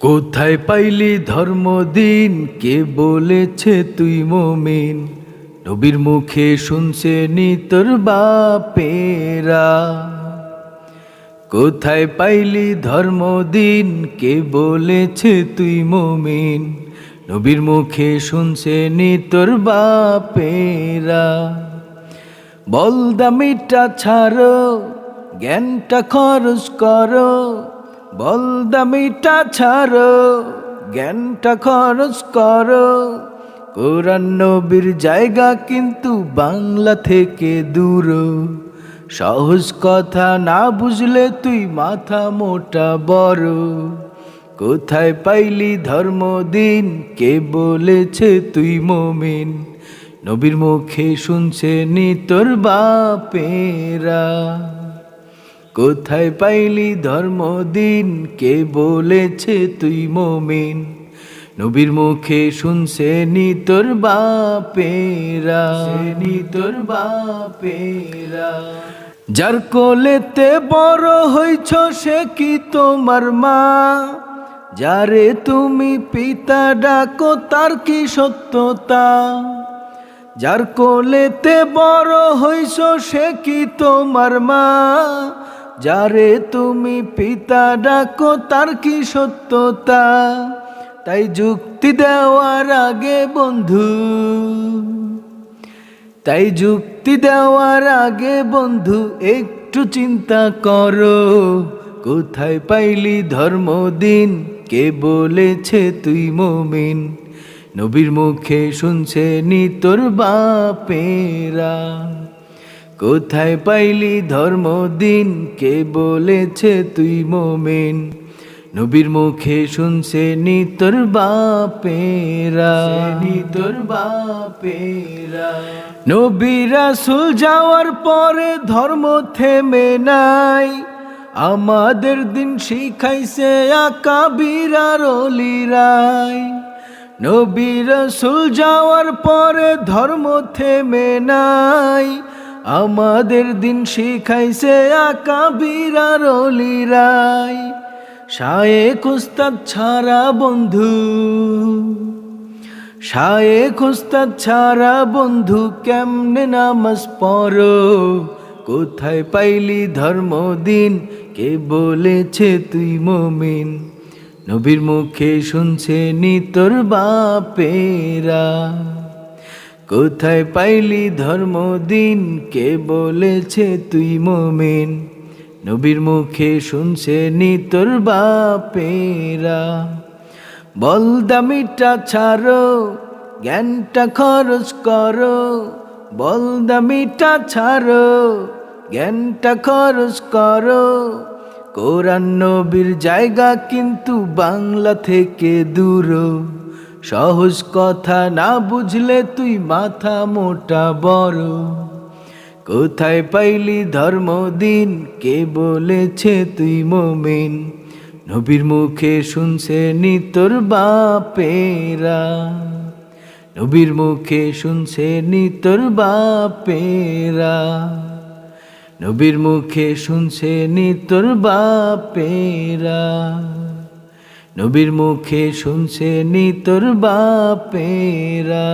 কোথায় পাইলি ধর্মদিন কে বলেছে তুই মমিন? নবীর মুখে শুনছে নি তোর বাপেরা। কোথায় পাইলি ধর্মদিন কে বলেছে তুই মমিন? নবীর মুখে শুনছে নি তোর বাপেরা। বল দামিটা ছাড়ো, জ্ঞানটা খরচ করো বল দামিটা ছাড়ো, জ্ঞানটা খরচ করো। কোরআন নবীর জায়গা কিন্তু বাংলা থেকে দূর। সহজ কথা না বুঝলে তুই মাথা মোটা বড়। কোথায় পাইলি ধর্মদিন কে বলেছে তুই মমিন? নবীর মুখে শুনছে নি তোর বাপেরা। কোথায় পাইলি ধর্মদিন কে বলেছে তুই মমিন? নবীর মুখে শুনছে নি তোর বাপেরা। নি তোর বাপেরা। যার কোলেতে বড় হইছ সে কি তোমার মা? যারে তুমি পিতা ডাকো তার কি সত্যতা? যার কোলেতে বড় হইছ সে কি তোমার মা? যারে তুমি পিতা ডাকো, তার কি সত্যতা? তাই যুক্তি দেওয়ার আগে বন্ধু। তাই যুক্তি দেওয়ার আগে বন্ধু, একটু চিন্তা করো। কোথায় পাইলি ধর্মদিন কে বলেছে তুই মমিন? নবীর মুখে শুনছে নি তোর বাপেরা। কোথায় পাইলি ধর্মদিন কে বলেছে তুই মোমেন? নবীর মুখে শুনছে নি তোর বাপেরা। নি তোর বাপেরা। নবীরা সুল যাওয়ার পরে ধর্ম থেমে নাই। আমাদের দিন শিখাইছে আকা বিরার অলিরাই। নবী রসুল যাওয়ার পরে ধর্ম থেমে নাই। আমাদের দিন শিখাইছে আকা বিরার অলিরাই। সায়ে খুস্তাদ ছাড়া বন্ধু সায়ে খুস্তাদ ছাড়া বন্ধু, কেমনে নামাজ পর কোথায় পাইলি ধর্মদিন কে বলেছে তুই মমিন? নবীর মুখে শুনছে নি তোর বাপেরা। কোথায় পাইলি ধর্মদিন কে বলেছে তুই মমিন? নবীর মুখে শুনছে নি তোর বাপেরা? বল দামিটা ছাড়ো, জ্ঞানটা খরচ করো। বল দামিটা ছাড়ো, জ্ঞানটা খরচ করো। কোরআন নবীর জায়গা কিন্তু বাংলা থেকে দূর। সহজ কথা না বুঝলে তুই মাথা মোটা বড়। কোথায় পাইলি ধর্মদিন কে বলেছে তুই মমিন? নবীর মুখে শুনছে নি তোর বাপেরা। নবীর মুখে শুনছে নি তোর বাপেরা। নবীর মুখে শুনছে নি তোর বাপেরা। নবীর মুখে শুনছে নি তোর বাপেরা।